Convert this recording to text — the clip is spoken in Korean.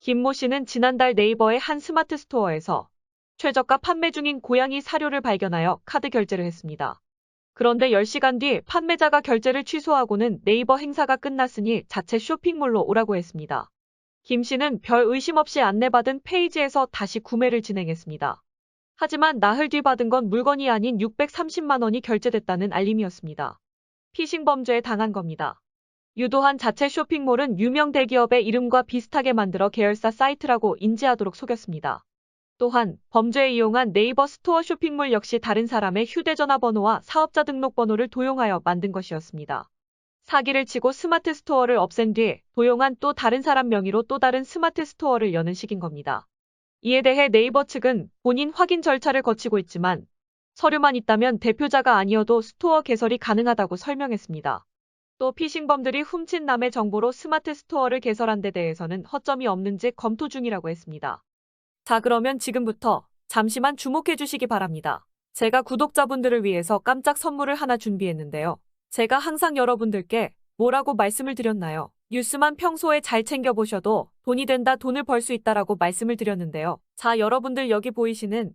김모 씨는 지난달 네이버의 한 스마트 스토어에서 최저가 판매 중인 고양이 사료를 발견하여 카드 결제를 했습니다. 그런데 10시간 뒤 판매자가 결제를 취소하고는 네이버 행사가 끝났으니 자체 쇼핑몰로 오라고 했습니다. 김 씨는 별 의심 없이 안내받은 페이지에서 다시 구매를 진행했습니다. 하지만 나흘 뒤 받은 건 물건이 아닌 630만 원이 결제됐다는 알림이었습니다. 피싱 범죄에 당한 겁니다. 유도한 자체 쇼핑몰은 유명 대기업의 이름과 비슷하게 만들어 계열사 사이트라고 인지하도록 속였습니다. 또한 범죄에 이용한 네이버 스토어 쇼핑몰 역시 다른 사람의 휴대전화 번호와 사업자 등록 번호를 도용하여 만든 것이었습니다. 사기를 치고 스마트 스토어를 없앤 뒤 도용한 또 다른 사람 명의로 또 다른 스마트 스토어를 여는 식인 겁니다. 이에 대해 네이버 측은 본인 확인 절차를 거치고 있지만 서류만 있다면 대표자가 아니어도 스토어 개설이 가능하다고 설명했습니다. 또 피싱범들이 훔친 남의 정보로 스마트 스토어를 개설한 데 대해서는 허점이 없는지 검토 중이라고 했습니다. 자, 그러면 지금부터 잠시만 주목해 주시기 바랍니다. 제가 구독자분들을 위해서 깜짝 선물을 하나 준비했는데요. 제가 항상 여러분들께 뭐라고 말씀을 드렸나요? 뉴스만 평소에 잘 챙겨보셔도 돈이 된다, 돈을 벌 수 있다라고 말씀을 드렸는데요. 자, 여러분들 여기 보이시는